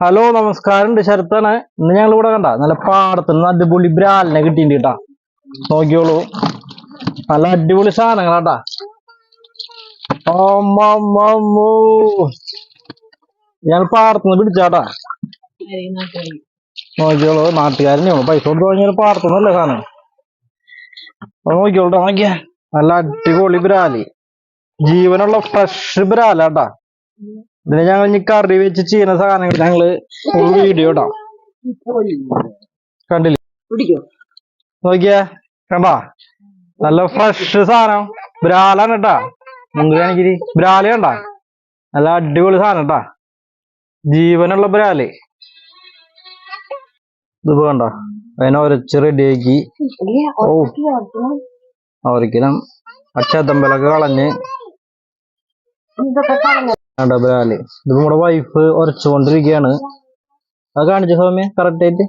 Hello നമസ്കാരം. ഉണ്ട് ശരത്താണ്. ഇന്ന് ഞങ്ങൾ ഇവിടെ കണ്ട നല്ല പാടത്തുനിന്ന് അടിപൊളി ബ്രാലിനെ കിട്ടിയിട്ടുണ്ട് കേട്ടാ. നോക്കിയോളൂ. നല്ല അടിപൊളി സാധനങ്ങളാട്ടാ. ഞങ്ങൾ പാടത്തുനിന്ന് പിടിച്ചാട്ടാ. നോക്കിയോളൂ നാട്ടുകാരനെയാണ് പൈസ കൊടുത്ത് വാങ്ങിയ പാടത്തുനിന്നല്ലേ സാധനം. നോക്കിയോളൂ നോക്കിയാ നോക്കിയേ. നല്ല അടിപൊളി ബ്രാലി. ജീവനുള്ള ഫ്രഷ് ബ്രാലാട്ടാ ഇതിനെ ഞങ്ങൾ ഇനി കറി വെച്ച് ചെയ്യുന്ന സാധനങ്ങൾ ഞങ്ങൾ വീഡിയോ ഇടാം കണ്ടില്ലേ? നോക്കിയേ കണ്ടാ? നല്ല ഫ്രഷ് സാധനം. ബ്രാലാണ് കേട്ടാ മുങ്ങാണെങ്കിൽ ബ്രാൽ കണ്ടാ? നല്ല അടിപൊളി സാധനം കേട്ടാ ജീവനുള്ള ബ്രാൽ ഇത് വേണ്ട. അതിനെ ഒരച്ച് റെഡിയാക്കി ഓ. ഒരിക്കലും അച്ഛത്തമ്പലൊക്കെ കളഞ്ഞ് ബ്രാൽ ഇത് നമ്മുടെ വൈഫ് ഉരച്ചുകൊണ്ടിരിക്കുകയാണ് അത് കാണിച്ച സൗമ്യ? കറക്റ്റ് ആയിട്ട്?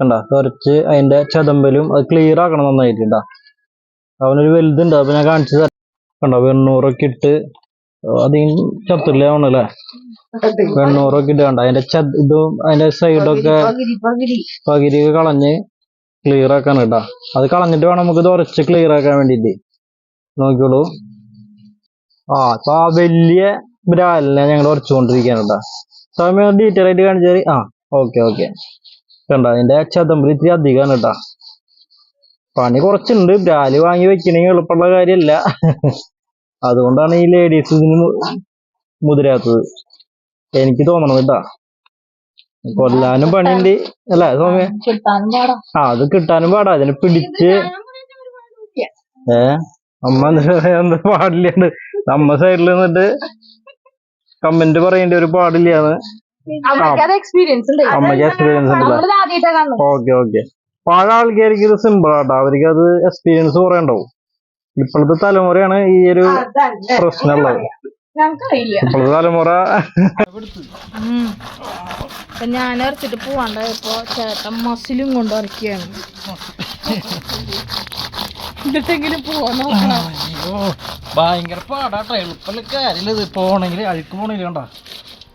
കണ്ട? ഉരച്ച് അതിന്റെ ചതമ്പലും അത് ക്ലിയർ ആക്കണം നന്നായിട്ട് അവനൊരു വലുതുണ്ട് അപ്പൊ ഞാൻ കാണിച്ചു തരാം. കണ്ടോ? വെണ്ണൂറൊക്കെ ഇട്ട് അധികം ചത്തില്ല ആവണല്ലേ? വെണ്ണൂറൊക്കെ ഇട്ട് കണ്ട? അതിന്റെ ചത് ഇതും അതിന്റെ സൈഡൊക്കെ പകുതി കളഞ്ഞ് ക്ലിയർ ആക്കാൻ കേട്ടാ. അത് കളഞ്ഞിട്ട് വേണം നമുക്ക് ഇത് ഉരച്ച് ക്ലിയർ ആക്കാൻ വേണ്ടിട്ട് നോക്കിയോളൂ ആ അപ്പൊ ആ വലിയ ബ്രാലിനെ ഞങ്ങൾ ഉറച്ചുകൊണ്ടിരിക്കുകയാണ് കേട്ടോ സമയം ഡീറ്റെയിൽ ആയിട്ട് കാണിച്ചാൽ ആ ഓക്കെ ഓക്കെ കണ്ട അതിന്റെ ചതമ്പ് ഇത്തിരി അധികമാണ് കേട്ടാ. പണി കുറച്ചുണ്ട്. ബ്രാൽ വാങ്ങി വെക്കണമെങ്കിൽ എളുപ്പമുള്ള കാര്യമല്ല. അതുകൊണ്ടാണ് ഈ ലേഡീസ് ഇതിന് മുതിരാത്തത്. എനിക്ക് തോന്നണം കേട്ടാ. കൊല്ലാനും പണിയുണ്ട്. അല്ല സൗമ്യ പാടാ. ആ അത് കിട്ടാനും പാടാ. അതിനെ പിടിച്ച് ഏ? അമ്മ എന്താ എന്താ പാടില്ലാണ്ട് നമ്മ സൈഡിൽ നിന്നിട്ട് കമന്റ് പറയേണ്ട ഒരു പാടില്ലാന്ന്. അമ്മയ്ക്ക് എക്സ്പീരിയൻസ് ഉണ്ട്. അമ്മയ്ക്ക് എക്സ്പീരിയൻസ് ഉണ്ടല്ലേ ഓക്കെ ഓക്കെ പഴയ ആൾക്കാർക്ക് ഇത് സിമ്പിൾ ആട്ടോ. അവർക്ക് അത് എക്സ്പീരിയൻസ് കുറെ ഉണ്ടാവും. ഇപ്പോഴത്തെ തലമുറയാണ് ഈ ഒരു പ്രശ്നമുള്ളത്. ഇപ്പോഴത്തെ തലമുറ ഞാൻ ഇറച്ചിട്ട് പോവാണ്ടായപ്പോ ചേട്ടൻ മസിലും കൊണ്ട് ഇറക്കിയാണ് എന്നിട്ടെങ്കിലും പോവാൻ നോക്കണം. അയ്യോ ഭയങ്കര പാടാട്ടോ എളുപ്പമുള്ള കാര്യമില്ല ഇത്. പോണെങ്കിൽ അഴുക്ക് പോണില്ല കണ്ടോ?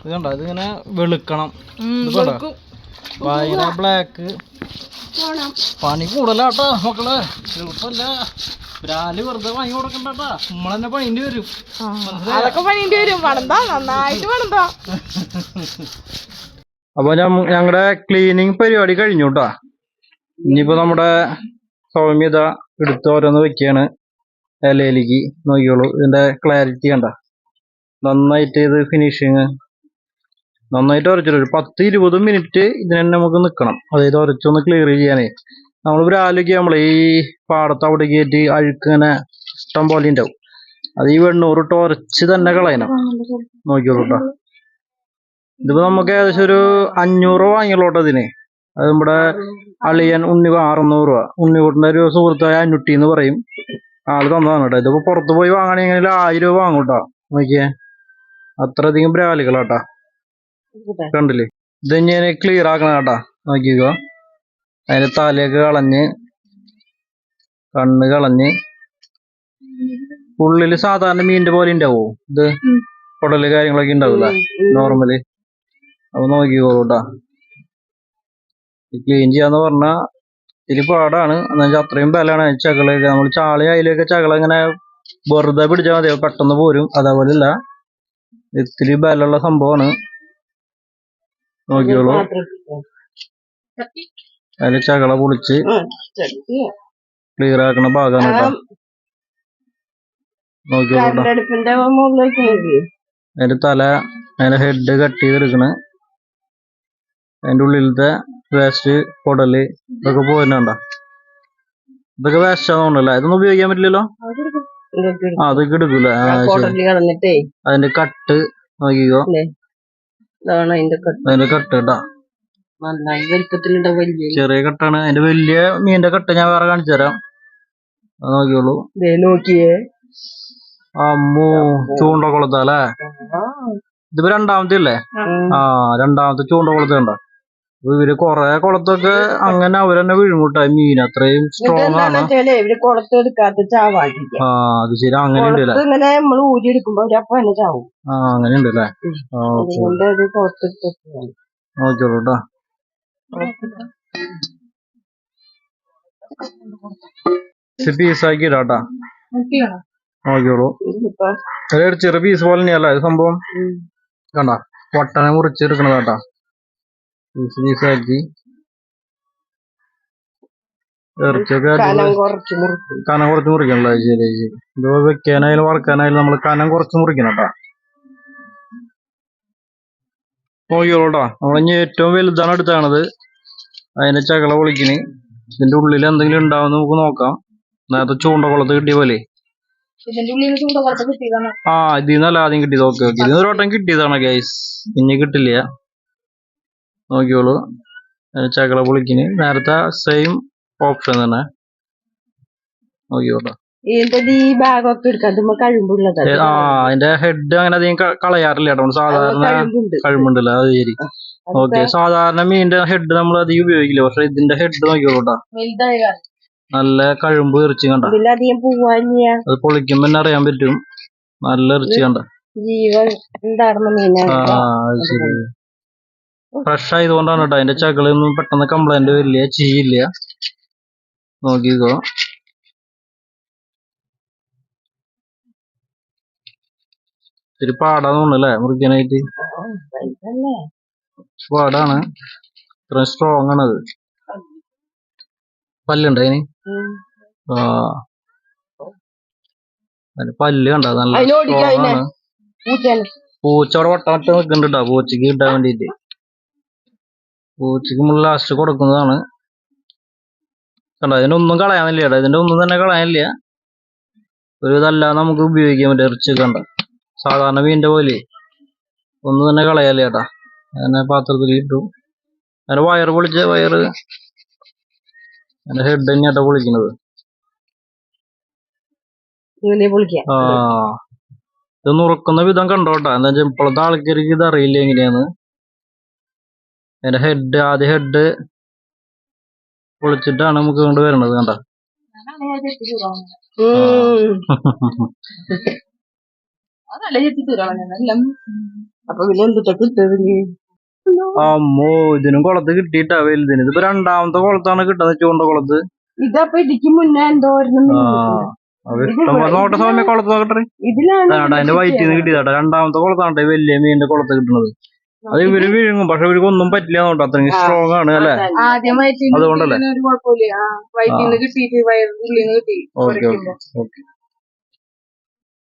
ഇത് കണ്ടോ? ഇതിങ്ങനെ വെളുക്കണം. ഭയങ്കര ബ്ലാക്ക് പണി കൂടുതലാട്ടോ മക്കൾ. എളുപ്പമല്ല രാൽ വെറുതെ വാങ്ങി കൊടുക്കണ്ടാട്ടാ നമ്മളെന്നെ പണിന്റെ വരും. അതൊക്കെ പണിയേണ്ടി വരും. പണന്താ നന്നായിട്ട് അപ്പൊ ഞങ്ങളുടെ ക്ലീനിങ് പരിപാടി കഴിഞ്ഞു കേട്ടാ ഇനിയിപ്പോ നമ്മുടെ സൗമ്യത എടുത്ത് ഓരോന്ന് വെക്കുകയാണ് ഇലയിലേക്ക് നോക്കിയോളൂ ഇതിന്റെ ക്ലാരിറ്റി കണ്ട? നന്നായിട്ട് ഇത് ഫിനിഷിങ് നന്നായിട്ട് ഉരച്ചിട്ട് ഒരു പത്ത് ഇരുപത് മിനിറ്റ് ഇതിന് തന്നെ നമുക്ക് നിൽക്കണം അതായത് ഉരച്ചൊന്ന് ക്ലിയർ ചെയ്യാനേ. നമ്മൾ ഒരാലോചിക്കുക നമ്മൾ ഈ പാടത്ത് അവിടെ കയറ്റി അഴുക്ക് ഇങ്ങനെ ഇഷ്ടം പോലെ ഉണ്ടാവും. അത് ഈ വെണ്ണൂറ് ഉരച്ച് തന്നെ കളയണം. നോക്കിയോളൂട്ടോ ഇതിപ്പോ നമുക്ക് ഏകദേശം ഒരു അഞ്ഞൂറ് വാങ്ങിയുള്ളൂട്ടോ ഇതിന്. അത് നമ്മുടെ അളിയൻ ഉണ്ണി അറുന്നൂറ് രൂപ. ഉണ്ണിക്കുട്ടിന്റെ ഒരു സുഹൃത്തായ അഞ്ഞൂറ്റി എന്ന് പറയും. ആൾ തന്നതാണ് കേട്ടോ. ഇതിപ്പോ പുറത്ത് പോയി വാങ്ങണമെങ്കിൽ ആയിരം രൂപ വാങ്ങും കേട്ടോ. നോക്കിയേ. അത്രയധികം ബ്രാലുകളാട്ടാ കണ്ടില്ലേ? ഇത് ഞാൻ ക്ലിയർ ആക്കണ കേട്ടാ. നോക്കിക്കോ. അതിന്റെ തലയൊക്കെ കളഞ്ഞ് കണ്ണ് കളഞ്ഞ്. ഉള്ളിൽ സാധാരണ മീനിന്റെ പോലെ ഉണ്ടാവോ ഇത്. കുടൽ കാര്യങ്ങളൊക്കെ ഉണ്ടാവില്ല നോർമൽ അപ്പൊ നോക്കിക്കോളൂ കേട്ടാ. ക്ലീൻ ചെയ്യാന്ന് പറഞ്ഞാ ഇതിൽ പാടാണ്. എന്നുവെച്ചാൽ അത്രയും ബലാണ് ചകളൊക്കെ നമ്മൾ ചാളി അതിലൊക്കെ ചകള ഇങ്ങനെ വെറുതെ പിടിച്ചാൽ മതി പെട്ടെന്ന് പോരും. അതേപോലെ അല്ല ഇത്തിരി ബലമുള്ള സംഭവമാണ് നോക്കിയോളൂ അതിൽ ചകള പൊളിച്ച് ക്ലിയർ ആക്കണ ഭാഗമാണ് കേട്ടോ. അതിന്റെ തല അതിന്റെ ഹെഡ് കട്ട് ചെയ്തെടുക്കണ്. അതിന്റെ ഉള്ളിലത്തെ വേസ്റ്റ് കുടൽ ഇതൊക്കെ പോരുന്നുണ്ട. ഇതൊക്കെ വേസ്റ്റ് ആവുന്നുണ്ടല്ലേ ഇതൊന്നും ഉപയോഗിക്കാൻ പറ്റില്ലല്ലോ? ആ അതൊക്കെ എടുക്കൂല അതിന്റെ കട്ട് നോക്കിക്കോ. അതിന്റെ കട്ട്. കട്ട് ചെറിയ കട്ടാണ്. അതിന്റെ വലിയ മീനിന്റെ കട്ട് ഞാൻ വേറെ കാണിച്ചു തരാം. അത് നോക്കിയോളൂ നോക്കിയേ. അമ്മോ ചൂണ്ട കൊളുത്തല്ലേ ഇതിപ്പോ രണ്ടാമത്തെ അല്ലേ? ആ. രണ്ടാമത്തെ ചൂണ്ട കൊളുത്ത കണ്ട? അപ്പൊ ഇവർ കൊറേ കുളത്തൊക്കെ അങ്ങനെ അവരെന്നെ വിഴുങ്ങൂട്ടാ. മീൻ അത്രയും സ്ട്രോങ് ആണ്. ആ അത് ശരി. അങ്ങനെ ഉണ്ട് ഇങ്ങനെ നമ്മൾ ഊരി എടുക്കുമ്പോ അവർ അപ്പൊ തന്നെ ചാവും. ആ അങ്ങനെ ഉണ്ട് അല്ലേ? നോക്കിയോളൂ കേട്ടോ പീസാക്കി ഇടാട്ടാ. നോക്കിയോളൂ ചെറിയ പീസ് പോലെ തന്നെയല്ല സംഭവം. കണ്ട? വട്ടനെ മുറിച്ചെടുക്കണതാട്ടാ പീസാക്കി ഇറച്ചിയൊക്കെ കനം കുറച്ച് മുറിക്കണല്ലോ ശരി ശരി. ഇത് വെക്കാനായാലും വറക്കാനായാലും നമ്മൾ കനം കുറച്ച് മുറിക്കണം കേട്ടാ. നോക്കിയോളൂട്ടാ നമ്മളിനി ഏറ്റവും വലുതാണ് എടുത്താണത് അതിന്റെ ചകള പൊളിക്കണ് ഇതിന്റെ ഉള്ളിൽ എന്തെങ്കിലും ഉണ്ടാവും നമുക്ക് നോക്കാം. നേരത്തെ ചൂണ്ടക്കുളത്ത് കിട്ടിയ പോലെ. ആ ഇതിൽ നിന്നല്ല ആദ്യം കിട്ടിയത്. Okay okay. ഇതിന് ഒരു വട്ടം കിട്ടിയതാണ് ഗൈസ് ഇനി കിട്ടില്ല. നോക്കിയോളൂ ചകള പൊളിക്കിന് നേരത്തെ സെയിം ഓപ്ഷൻ തന്നെ. നോക്കിയോളൂ ആ അതിന്റെ ഹെഡ് അങ്ങനെ അധികം കളയാറില്ല കേട്ടോ. സാധാരണ കഴിമ്പുണ്ട്. കഴിവുണ്ടല്ലോ അത് ശരി. ഓക്കെ സാധാരണ മീനിന്റെ ഹെഡ് നമ്മൾ അധികം ഉപയോഗിക്കില്ല. പക്ഷെ ഇതിന്റെ ഹെഡ് നോക്കിയോട്ടാ നല്ല കഴിമ്പ് ഇറച്ചി കണ്ട. അത് പൊളിക്കുമ്പോ തന്നെ അറിയാൻ പറ്റും. നല്ല ഇറച്ചി കണ്ട. ജീവൻ ആ ശരി. ഫ്രഷ് ആയതുകൊണ്ടാണ് കേട്ടോ അതിന്റെ ചകളൊന്നും പെട്ടെന്ന് കംപ്ലൈന്റ് വരില്ല. ചെയ്യില്ല. നോക്കിക്കോ. ഇത്തിരി പാടാന്ന് തോന്നുന്നല്ലേ മുറിക്കാനായിട്ട്. പാടാണ്. ഇത്ര സ്ട്രോങ് ആണത് പല്ലുണ്ട് അതിന്? ആ. അതിന് പല്ല് കണ്ട? നല്ല. പൂച്ച അവിടെ വട്ടം നിൽക്കുന്നുണ്ട് കേട്ടോ പൂച്ചക്ക് കിട്ടാൻ വേണ്ടിട്ട് പൂച്ചക്ക് നമ്മൾ ലാസ്റ്റ് കൊടുക്കുന്നതാണ്. കണ്ടോ ഇതിനൊന്നും കളയാനില്ല കേട്ടോ ഇതിന്റെ ഒന്നും തന്നെ കളയാനില്ല. ഒരു ഇതല്ലാതെ നമുക്ക് ഉപയോഗിക്കാൻ പറ്റും ഇറച്ചി കണ്ട. സാധാരണ മീനിന്റെ പോലെ. ഒന്നും തന്നെ കളയാല്ല ചേട്ടാ അങ്ങനെ പാത്രത്തിൽ ഇട്ടു. അങ്ങനെ വയറ് പൊളിച്ച വയറ് അങ്ങനെ ഹെഡ് തന്നെയാട്ടോ പൊളിക്കണത് ആ. ഇത് നുറുക്കുന്ന വിധം കണ്ടോട്ടാ എന്താ വെച്ചാൽ ഇപ്പോഴത്തെ ആൾക്കാർക്ക് ഇത് അറിയില്ല എങ്ങനെയാന്ന്. അതിന്റെ ഹെഡ് ആദ്യ ഹെഡ് പൊളിച്ചിട്ടാണ് നമുക്ക് കൊണ്ട്? വരണത് കണ്ട അമ്മോ ഇതിനും കുളത്ത് കിട്ടിയിട്ടാ വലുതിന്. ഇതിപ്പോ രണ്ടാമത്തെ കുളത്താണ് കിട്ടുന്നത് ചൂണ്ട കുളത്ത്. ഇതപ്പൊ ഇടിക്ക് മുന്നേ എന്തോ നോട്ടെ സമയം കുളത്ത് നോക്കട്ടെ. അതിന്റെ വയറ്റിന്ന് കിട്ടിയതാട്ടെ രണ്ടാമത്തെ കുളത്താണ് വലിയ മീനിന്റെ കുളത്ത് കിട്ടുന്നത് അത് ഇവർ വിഴുങ്ങും. പക്ഷെ ഇവർക്ക് ഒന്നും പറ്റില്ല നോട്ടോ അത്രയും സ്ട്രോങ് ആണ് അല്ലെ? അതുകൊണ്ടല്ലേ? ഒരു കുഴപ്പമില്ല. വയറ്റിന്ന് കിട്ടിയിട്ട് കിട്ടി. Okay okay okay.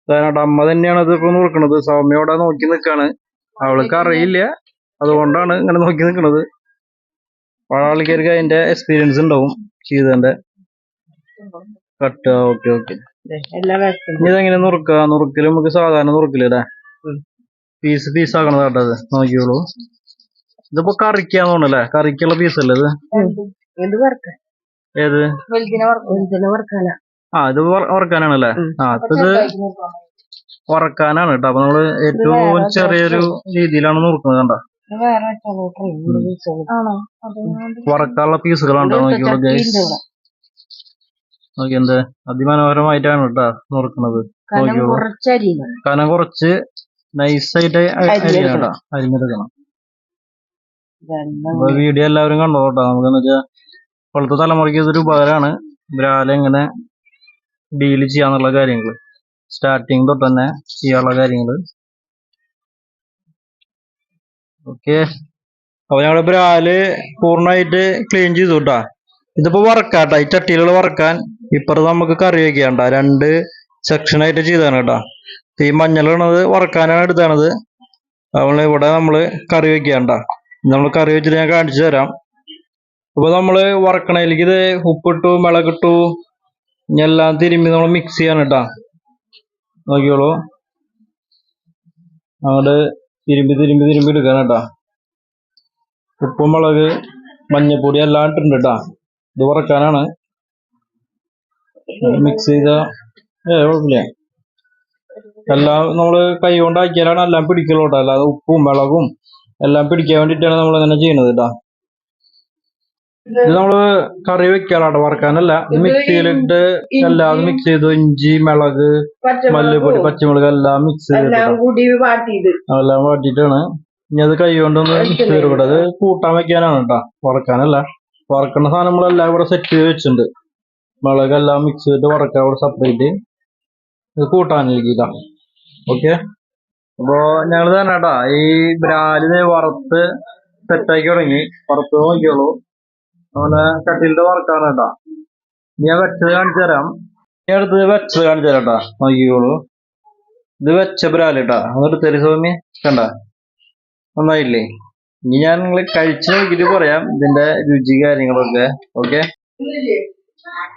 അതിനാട്ട് അമ്മ തന്നെയാണ് ഇത് ഇപ്പൊ നോക്കണത്. സൗമ്യ അവിടെ നോക്കി നിക്കാണ്. അവൾക്ക് അറിയില്ല. അതുകൊണ്ടാണ് ഇങ്ങനെ നോക്കി നിക്കണത്. പല ആൾക്കാർക്ക് അതിന്റെ എക്സ്പീരിയൻസ് ഉണ്ടാവും ചെയ്തതിന്റെ. Cut okay okay. ഇതെങ്ങനെ നുറുക്ക? നുറുക്കിൽ നമുക്ക് സാധാരണ നുറുക്കില്ല. പീസ് പീസ് ആക്കണത് കേട്ടത്. നോക്കിയോളൂ ഇതിപ്പോ കറിക്കാന്ന് തോന്നല്ലേ കറിക്കുള്ള പീസ് അല്ലേ ഇത്? ഏത്? ആ ഇത് ഉറക്കാനാണല്ലേ വറക്കാനാണല്ലേ. ആ ഇത് വറക്കാനാണ് കേട്ടോ. അപ്പൊ നമ്മൾ ഏറ്റവും ചെറിയൊരു രീതിയിലാണ് നുറുക്കുന്നത് കണ്ട? ഉറക്കാനുള്ള വറക്കാനുള്ള പീസുകളാണ് നോക്കിയോളൂ ഗൈസ് നോക്കി എന്ത്? അതിമനോഹരമായിട്ടാണ് കേട്ടോ നുറുക്കുന്നത് നോക്കിയോളൂ. കനം കുറച്ച് നൈസായിട്ട് അരിഞ്ഞെടുക്കണം. അരിയണം കേട്ടോ അരിഞ്ഞെടുക്കണം. ഇതെല്ലാം അപ്പൊ വീഡിയോ എല്ലാവരും കണ്ടോ? കേട്ടോ. നമുക്ക് വെച്ചാൽ ഇപ്പോഴത്തെ തലമുറയ്ക്ക് ഇതൊരു ഉപകാരമാണ്. ബ്രാല എങ്ങനെ ഡീൽ ചെയ്യാന്നുള്ള കാര്യങ്ങൾ സ്റ്റാർട്ടിങ് തൊട്ട് തന്നെ ചെയ്യാനുള്ള കാര്യങ്ങൾ ഓക്കെ അപ്പൊ ഞങ്ങളുടെ ബ്രാൽ പൂർണമായിട്ട് ക്ലീൻ ചെയ്തു കേട്ടാ ഇതിപ്പോ വറക്കാട്ടാ. ഈ ചട്ടിയിലുള്ള വറക്കാൻ ഇപ്പുറത്ത് നമുക്ക് കറി വെക്കാണ്ട രണ്ട് സെക്ഷനായിട്ട് ചെയ്താണ് കേട്ടാ ഈ മഞ്ഞളാണത് വറക്കാനാണ് എടുത്താണത്. അതുകൊണ്ട് ഇവിടെ നമ്മൾ കറി വെക്കാണ്ട. നമ്മൾ കറി വെച്ചിട്ട് ഞാൻ കാണിച്ചു തരാം. അപ്പൊ നമ്മൾ വറക്കണേലേക്ക് ഇത് ഉപ്പിട്ടു മുളകിട്ടു എല്ലാം തിരുമ്പി നമ്മൾ മിക്സ് ചെയ്യാണ് കേട്ടാ നോക്കിയോളൂ അങ്ങോട്ട് തിരുമ്പി തിരുമ്പി തിരുമ്പി എടുക്കണം കേട്ടാ ഉപ്പും മുളക് മഞ്ഞപ്പൊടി എല്ലാം ഇട്ടിട്ടുണ്ട് കേട്ടാ ഇത് വറക്കാനാണ്. മിക്സ് ചെയ്ത ഏ കുഴപ്പമില്ല. എല്ലാം നമ്മൾ കൈ കൊണ്ടാക്കിയാലാണ് എല്ലാം പിടിക്കുള്ളൂ കേട്ടോ. അല്ലാതെ ഉപ്പും മുളകും എല്ലാം പിടിക്കാൻ വേണ്ടിയിട്ടാണ് നമ്മൾ അങ്ങനെ ചെയ്യുന്നത് കേട്ടാ. ഇത് നമ്മൾ കറി വെക്കാനാട്ടോ വറക്കാനല്ല. ഇത് മിക്സിയിലിട്ട് എല്ലാം മിക്സ് ചെയ്തു. ഇഞ്ചി മിളക് മല്ലിപ്പൊടി പച്ചമുളക് എല്ലാം മിക്സ് ചെയ്തിട്ട് എല്ലാം വാട്ടിട്ടാണ് ഇനി അത് കൈ കൊണ്ടൊന്ന് മിക്സ് ചെയ്ത് കൂടെ അത് കൂട്ടാൻ വെക്കാനാണ് കേട്ടോ വറക്കാനല്ല. വറക്കുന്ന സാധനം നമ്മളെല്ലാം ഇവിടെ സെറ്റ് ചെയ്ത് വെച്ചിട്ടുണ്ട്. മുളകെല്ലാം മിക്സ് ചെയ്തിട്ട് വറക്കാൻ ഇവിടെ സെപ്പറേറ്റ് ഇത് കൂട്ടാനിരിക്കില്ല ഓക്കെ. അപ്പോ ഞങ്ങൾ തന്നെ കേട്ടാ ഈ ബ്രാലിനെ വറുത്ത് സെറ്റാക്കി തുടങ്ങി. വറുത്ത് നോക്കിയോളൂ അങ്ങനെ കട്ടിലിന്റെ വർക്കാണ് കേട്ടാ. ഞാൻ വെച്ചത് കാണിച്ചു തരാം. ഞാൻ അടുത്ത് വെച്ചത് കാണിച്ചു തരാം കേട്ടാ. നോക്കിക്കോളൂ. ഇത് വെച്ച ബ്രാൽ കേട്ടാ. എന്നിട്ട് തെരി സ്വാമി. കണ്ട? നന്നായില്ലേ? ഇനി ഞാൻ നിങ്ങൾ കഴിച്ചു നോക്കിട്ട് പറയാം ഇതിന്റെ രുചി കാര്യങ്ങളൊക്കെ. ഓക്കെ.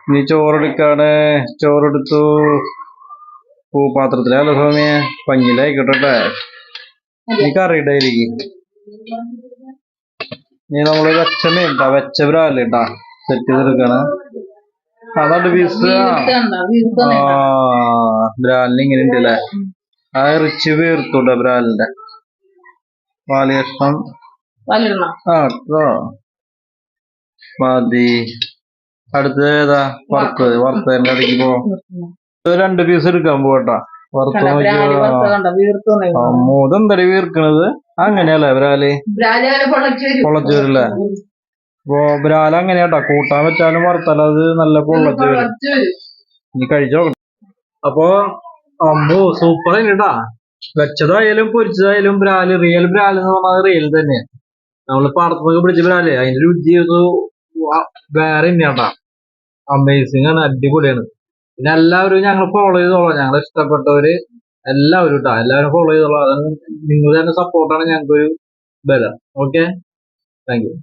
ഇനി ചോറെടുക്കാണ് ചോറെടുത്തു പൂപാത്രത്തിലല്ല സ്വാമിയെ പഞ്ഞിലായി കിട്ടട്ടെ. എനിക്കറിയിട്ടായിരിക്കും ഇനി നമ്മൾ വെച്ച വെച്ചവരല്ലേ ട്ടാ വെച്ച ബ്രാൽ ട്ടാ സെറ്റ് ചെയ്തെടുക്കാണ് അതാണ്ട് ആ ബ്രാലിന് ഇങ്ങനെ ഉണ്ട് അല്ലേ ആ റിച്ച് വീർത്തുണ്ട് ബ്രാലിന്റെ? പാൽ കഷ്ണം ആ കേട്ടോ മതി. അടുത്തത് ഏതാ? വറുത്തത്. വറുത്തതിന്റെ ഇടയ്ക്ക് പോ. രണ്ട് പീസ് എടുക്കാൻ നോക്കിയോ അമ്മോ ഇതെന്തടി വീർക്കണത് അങ്ങനെയല്ലേ ബ്രാൽ? പൊള്ളച്ചു വരില്ലേ? അപ്പൊ ബ്രാൽ അങ്ങനെയാട്ടാ. കൂട്ടാൻ വെച്ചാലും വറുത്താലും അത് നല്ല പൊള്ളച്ചു വരും. ഇനി കഴിച്ചോ? അപ്പൊ അമ്മോ സൂപ്പർ തന്നെട്ടാ വെച്ചതായാലും പൊരിച്ചതായാലും ബ്രാൽ റിയൽ ബ്രാൽ എന്ന് പറഞ്ഞാൽ റിയൽ തന്നെയാണ് നമ്മൾ പാടത്തുനിന്നൊക്കെ പിടിച്ച ബ്രാൽ അതിന്റെ രുചി വേറെ തന്നെയാട്ടാ. അമേസിംഗ് ആണ് അടിപൊളിയാണ്. പിന്നെ എല്ലാവരും ഞങ്ങൾ ഫോളോ ചെയ്തോളാം. ഞങ്ങൾ ഇഷ്ടപ്പെട്ടവര് എല്ലാവരും കേട്ടോ എല്ലാവരും ഫോളോ ചെയ്തോളാം. നിങ്ങൾ തന്നെ സപ്പോർട്ടാണ് ഞങ്ങൾക്കൊരു ബലം. Okay thank you